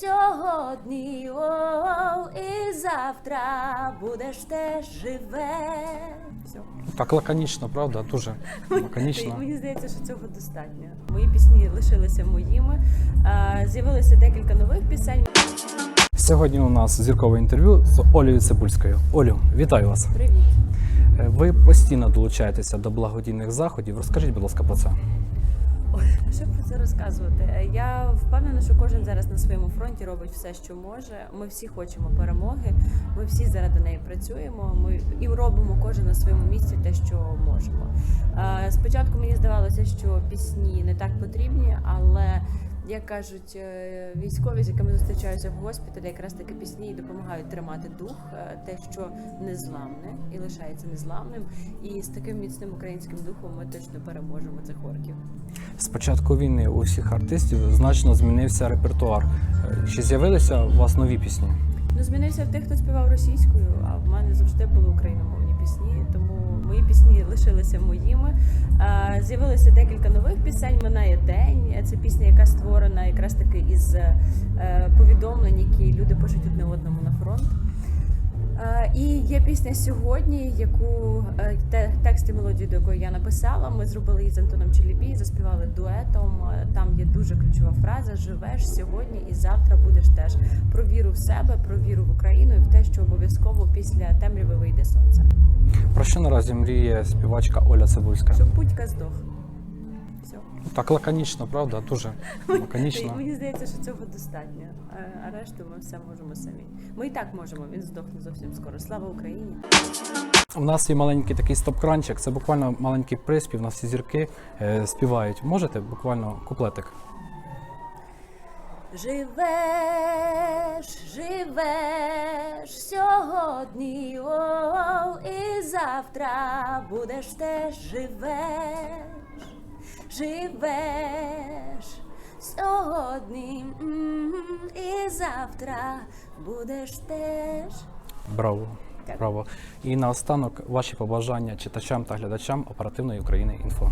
сьогодні, о, і завтра будеш теж живе. Все. Так лаконічно, правда? Дуже лаконічно. Мені здається, що цього достатньо. Мої пісні лишилися моїми. З'явилося декілька нових пісень. Сьогодні у нас зіркове інтерв'ю з Олею Цибульською. Олю, вітаю вас. Привіт. Е, Ви постійно долучаєтеся до благодійних заходів. Розкажіть, будь ласка, про це. Ой, що про це розказувати? Е, Я впевнена, що кожен зараз на своєму фронті робить все, що може. Ми всі хочемо перемоги. Ми всі заради неї працюємо. Ми і робимо кожен на своєму місці те, що можемо. Е, Спочатку мені здавалося, що пісні не так потрібні, але як кажуть е, військові, з якими зустрічаюся в госпіталі, якраз таки пісні допомагають тримати дух, е, те, що незламне і лишається незламним. І з таким міцним українським духом ми точно переможемо цих орків. З початку війни у всіх артистів значно змінився репертуар. Е, Чи з'явилися у вас нові пісні? Ну, змінився в тих, хто співав російською, а в мене завжди були україномовні пісні, тому пісні лишилися моїми. З'явилося декілька нових пісень. Минає день. Це пісня, яка створена якраз таки із е, повідомлень, які люди пишуть одне одному на фронт. Е, І є пісня сьогодні, яку е, те- текст і мелодію, до якої я написала. Ми зробили її з Антоном Челібій, заспівали дуетом. Е, Там є дуже ключова фраза: живеш сьогодні і завтра будеш теж. Про віру в себе, про віру в Україну і в те, що обов'язково після темряви вийде сонце. Про що наразі мріє співачка Оля Цибульська? Щоб Путька здох. Все. Так лаконічно, правда? Дуже лаконічно. Мені здається, що цього достатньо. А решту ми все можемо самі. Ми і так можемо. Він здохне зовсім скоро. Слава Україні! У нас є маленький такий стоп-кранчик, це буквально маленький приспів, на всі зірки е, співають. Можете буквально куплетик? Живеш, живеш сьогодні, о, і завтра будеш теж живеш, живеш сьогодні, м, і завтра будеш теж. Браво! Браво! І наостанок ваші побажання читачам та глядачам оперативної України інфо.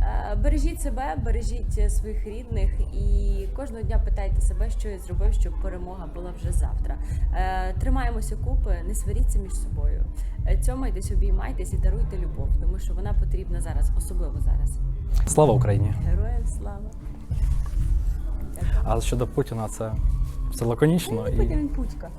Е, Бережіть себе, бережіть своїх рідних і кожного дня питайте себе, що я зробив, щоб перемога була вже завтра. Е, Тримаємося купи, не сваріться між собою. Е, Цьомайтесь, обіймайтесь і даруйте любов, тому що вона потрібна зараз, особливо зараз. Слава Україні! Героям слава! Дякую. А щодо Путіна, це, це лаконічно Ну, і він путька.